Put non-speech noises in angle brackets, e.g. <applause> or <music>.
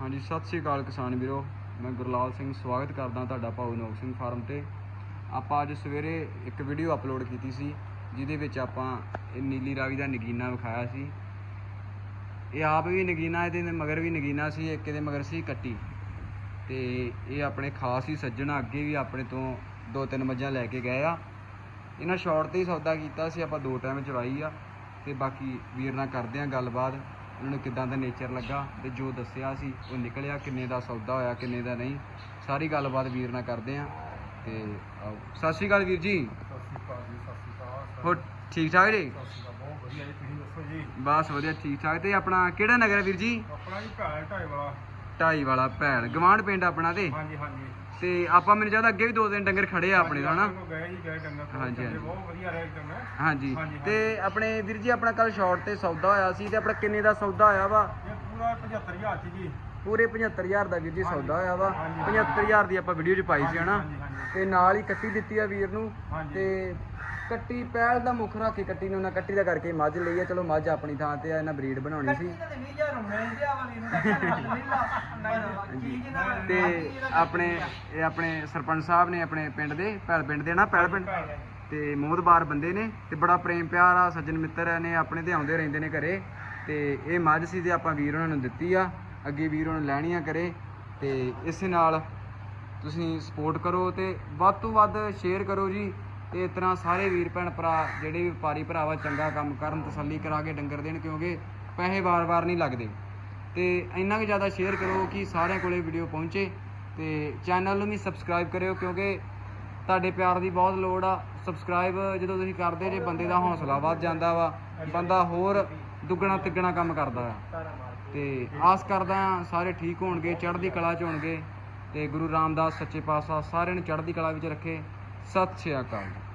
ਹਾਂਜੀ, ਸਤਿ ਸ਼੍ਰੀ ਅਕਾਲ ਕਿਸਾਨ ਵੀਰੋ। ਮੈਂ ਗੁਰਲਾਲ ਸਿੰਘ ਸਵਾਗਤ ਕਰਦਾ ਤੁਹਾਡਾ ਭਾਊ ਨੋਕ ਸਿੰਘ ਫਾਰਮ ਤੇ। ਆਪਾਂ ਅੱਜ ਸਵੇਰੇ ਇੱਕ ਵੀਡੀਓ ਅਪਲੋਡ ਕੀਤੀ ਸੀ, ਜਿਹਦੇ ਵਿੱਚ ਆਪਾਂ ਇਹ ਨੀਲੀ ਰਾਵੀ ਦਾ ਨਗੀਨਾ ਵਿਖਾਇਆ ਸੀ। ਇਹ ਆਪ ਵੀ ਨਗੀਨਾ, ਇਹਦੇ ਮਗਰ ਵੀ ਨਗੀਨਾ ਸੀ, ਇੱਕ ਇਹਦੇ ਮਗਰ ਸੀ ਕੱਟੀ। ਤੇ ਇਹ ਆਪਣੇ ਖਾਸ ਹੀ ਸੱਜਣ ਅੱਗੇ ਵੀ ਆਪਣੇ ਤੋਂ ਦੋ ਤਿੰਨ ਮੱਝਾਂ ਲੈ ਕੇ ਗਏ ਆ। ਇਹਨਾਂ ਸ਼ਾਰਟ ਤੇ ਹੀ ਸੌਦਾ ਕੀਤਾ ਸੀ, ਆਪਾਂ ਦੋ ਟਾਈਮ ਚਲਾਈ ਆ। ਤੇ ਬਾਕੀ ਵੀਰ ਨਾਲ ਕਰਦੇ ਆ ਗੱਲਬਾਤ। ਉਹਨਾਂ ਨੂੰ ਕਿਦਾਂ ਦਾ ਨੇਚਰ ਲੱਗਾ ਤੇ ਜੋ ਦੱਸਿਆ ਸੀ ਉਹ ਨਿਕਲਿਆ ਕਿੰਨੇ ਦਾ ਸੌਦਾ ਹੋਇਆ ਕਿੰਨੇ ਦਾ ਨਹੀਂ ਸਾਰੀ ਗੱਲਬਾਤ ਵੀਰ ਨਾਲ ਕਰਦੇ ਆ ਤੇ ਆਓ ਸਤਿ ਸ਼੍ਰੀ ਅਕਾਲ ਵੀਰ ਜੀ। ਸਤਿ ਸ਼੍ਰੀ ਅਕਾਲ ਜੀ ਸਤਿ ਸ਼੍ਰੀ ਅਕਾਲ ਹੋ ਠੀਕ ਠਾਕ ਜੀ ਸਤਿ ਸ਼੍ਰੀ ਅਕਾਲ ਬਹੁਤ ਵਧੀਆ ਜੀ ਤੁਸੀਂ ਦੱਸੋ ਜੀ? ਬਸ ਵਧੀਆ ਠੀਕ ਠਾਕ। ਤੇ ਆਪਣਾ ਕਿਹੜਾ ਨਗਰ ਹੈ ਵੀਰ ਜੀ? ਆਪਣਾ ਜੀ ਭੈਣ ਢਾਈ ਵਾਲਾ। ਢਾਈ ਵਾਲਾ ਭੈਣ ਗਵਾਂਢ ਪਿੰਡ ਆਪਣਾ ਤੇ? ਹਾਂਜੀ ਹਾਂਜੀ। ਤੇ ਆਪਾਂ ਮੈਨੂੰ ਜ਼ਿਆਦਾ ਅੱਗੇ ਵੀ ਦੋ ਦਿਨ ਡੰਗਰ ਖੜੇ ਆ ਆਪਣੇ ਦਾ ਹਨਾ? ਆਪਣੇ ਕੋਲ ਗਏ ਜੀ ਗਏ ਡੰਗਰ ਕੋਲ ਹਾਂਜੀ, ਹਾਂਜੀ। ਬਹੁਤ ਵਧੀਆ ਰਹੇ ਡੰਗਰ ਹਾਂਜੀ। ਹਾਂਜੀ, ਤੇ ਆਪਣੇ ਵੀਰ ਜੀ ਆਪਣਾ ਕੱਲ ਸ਼ਾਰਟ ਤੇ ਸੌਦਾ ਹੋਇਆ ਸੀ ਤੇ ਆਪਣਾ ਕਿੰਨੇ ਦਾ ਸੌਦਾ ਹੋਇਆ ਵਾ? ਇਹ ਪੂਰਾ 75000 ਚ ਜੀ। ਪੂਰੇ 75000 ਦਾ ਵੀਰ ਜੀ ਸੌਦਾ ਹੋਇਆ ਵਾ। ਹਾਂਜੀ, 75000 ਦੀ ਆਪਾਂ ਵੀਡੀਓ 'ਚ ਪਾਈ ਸੀ ਹਨਾ। ਤੇ ਨਾਲ ਹੀ ਕੱਟੀ ਦਿੱਤੀ ਆ ਵੀਰ ਨੂੰ। ਤੇ ਕੱਟੀ ਪਹਿਲ ਦਾ ਮੁੱਖ ਰੱਖ ਕੇ ਕੱਟੀ ਨੂੰ ਉਹਨਾਂ ਕੱਟੀ ਦਾ ਕਰਕੇ ਮੱਝ ਲਈ ਆ। ਚਲੋ ਮੱਝ ਆਪਣੀ ਥਾਂ ਤੇ ਆ ਇਹਨਾਂ ਬਰੀਡ ਬਣਾਉਣੀ ਸੀ। <laughs> ਹਾਂਜੀ। ਤੇ ਆਪਣੇ, ਇਹ ਆਪਣੇ ਸਰਪੰਚ ਸਾਹਿਬ ਨੇ ਆਪਣੇ ਪਿੰਡ ਦੇ ਭੈਲ ਪਿੰਡ ਦੇ ਨਾ ਭੈਲ ਪਿੰਡ? ਤੇ ਮੋਹਦਬਾਰ ਬੰਦੇ ਨੇ ਤੇ ਬੜਾ ਪ੍ਰੇਮ ਪਿਆਰ ਆ, ਸੱਜਣ ਮਿੱਤਰ ਨੇ, ਆਪਣੇ ਤੇ ਆਉਂਦੇ ਰਹਿੰਦੇ ਨੇ ਘਰੇ। ਤੇ ਇਹ ਮੱਝ ਸੀ ਤੇ ਆਪਾਂ ਵੀਰ ਉਹਨਾਂ ਨੂੰ ਦਿੱਤੀ ਆ, ਅੱਗੇ ਵੀਰ ਉਹਨਾਂ ਲੈਣੀ ਆ ਕਰੇ ਤੇ ਇਸੇ ਨਾਲ ਤੁਸੀਂ ਸਪੋਰਟ ਕਰੋ ਤੇ ਵੱਧ ਤੋਂ ਵੱਧ ਸ਼ੇਅਰ ਕਰੋ ਜੀ। ਤੇ ਇਸ ਤਰ੍ਹਾਂ ਸਾਰੇ ਵੀਰ ਭੈਣ ਭਰਾ, ਜਿਹੜੇ ਵੀ ਵਪਾਰੀ ਭਰਾਵਾ, ਚੰਗਾ ਕੰਮ ਕਰਨ, ਤਸੱਲੀ ਕਰਾ ਕੇ ਡੰਗਰ ਦੇਣ, ਕਿਉਂਕਿ ਪੈਸੇ ਵਾਰ-ਵਾਰ ਨਹੀਂ ਲੱਗਦੇ। ਤੇ ਇੰਨਾ ਕੁ ਜ਼ਿਆਦਾ ਸ਼ੇਅਰ ਕਰੋ ਕਿ ਸਾਰਿਆਂ ਕੋਲੇ ਵੀਡੀਓ ਪਹੁੰਚੇ ਤੇ ਚੈਨਲ ਨੂੰ ਵੀ ਸਬਸਕ੍ਰਾਈਬ ਕਰਿਓ ਕਿਉਂਕਿ ਤੁਹਾਡੇ ਪਿਆਰ ਦੀ ਬਹੁਤ ਲੋੜ ਆ। ਸਬਸਕ੍ਰਾਈਬ ਜਦੋਂ ਤੁਸੀਂ ਕਰਦੇ ਜੇ ਬੰਦੇ ਦਾ ਹੌਸਲਾ ਵੱਧ ਜਾਂਦਾ ਵਾ, ਬੰਦਾ ਹੋਰ ਦੁੱਗਣਾ ਤਿੱਗਣਾ ਕੰਮ ਕਰਦਾ ਆ। ਤੇ ਆਸ ਕਰਦਾ ਹਾਂ ਸਾਰੇ ਠੀਕ ਹੋਣਗੇ, ਚੜ੍ਹਦੀ ਕਲਾ 'ਚ ਹੋਣਗੇ ਤੇ ਗੁਰੂ ਰਾਮਦਾਸ ਸੱਚੇ ਪਾਤਸ਼ਾਹ ਸਾਰਿਆਂ ਨੂੰ ਚੜ੍ਹਦੀ ਕਲਾ ਵਿੱਚ ਰੱਖੇ। ਸਤਿ ਸ਼੍ਰੀ ਅਕਾਲ।